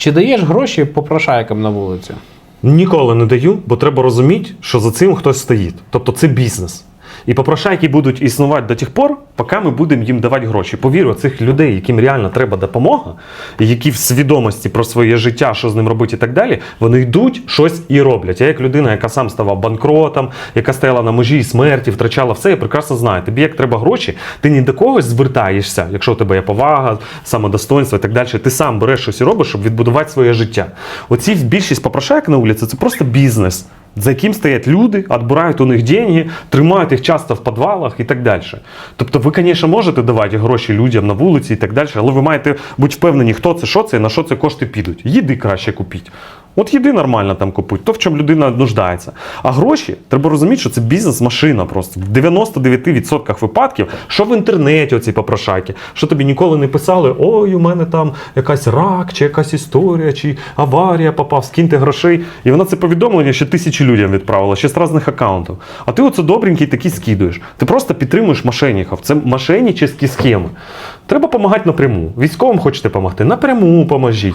Чи даєш гроші попрошайкам на вулиці? Ніколи не даю, бо треба розуміти, що за цим хтось стоїть. Тобто це бізнес. І попрошайки будуть існувати до тих пор, поки ми будемо їм давати гроші. Повірю, цих людей, яким реально треба допомога, які в свідомості про своє життя, що з ним робити і так далі, вони йдуть щось і роблять. Я як людина, яка сам ставав банкротом, яка стояла на межі смерті, втрачала все, я прекрасно знаю. Тобі як треба гроші, ти ні до когось звертаєшся, якщо у тебе є повага, самодостоинство і так далі. Ти сам береш щось і робиш, щоб відбудувати своє життя. Оці більшість попрошайок на вулиці це просто бізнес. За яким стоять люди, відбирають у них деньги, тримають їх часто в підвалах і так далі. Тобто, ви, звісно, можете давати гроші людям на вулиці і так далі, але ви маєте бути впевнені, хто це, що це на що це кошти підуть. Їди краще купіть. От їди нормально там купують, то в чому людина нуждається. А гроші треба розуміти, що це бізнес-машина просто. В 99% випадків, що в інтернеті оці попрошайки, що тобі ніколи не писали, ой, у мене там якась рак, чи якась історія, чи аварія попав, скиньте грошей. І вона це повідомлення ще тисячі людям відправила, ще з різних аккаунтів. А ти оце добренький такий скидуєш. Ти просто підтримуєш мошенників. Це мошенническі схеми. Треба допомагати напряму. Військовим хочете допомогти, напряму поможіть.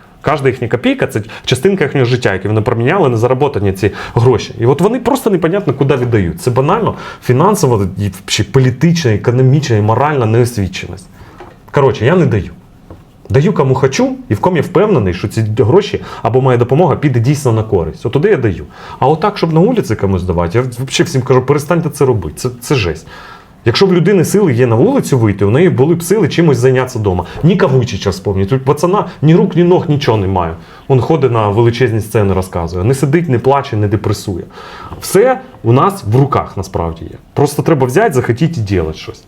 Кожна їхня копійка це частинка їхнього життя, яке вони проміняли на заработані ці гроші. І от вони просто непонятно куди віддають. Це банально фінансова, політична, економічна і моральна неосвіченість. Коротше, я не даю. Даю кому хочу, і в кому я впевнений, що ці гроші або моя допомога піде дійсно на користь. От туди я даю. А отак, щоб на вулиці комусь давати, я взагалі всім кажу, перестаньте це робити. Це, це жесть. Якщо в людини сили є на вулицю вийти, у неї були б сили чимось зайнятися вдома. Ні Кавучича вспомніть. Тут пацана ні рук, ні ног, нічого немає. Він ходить на величезні сцени, розказує. Не сидить, не плаче, не депресує. Все у нас в руках насправді є. Просто треба взяти, захотіти і робити щось.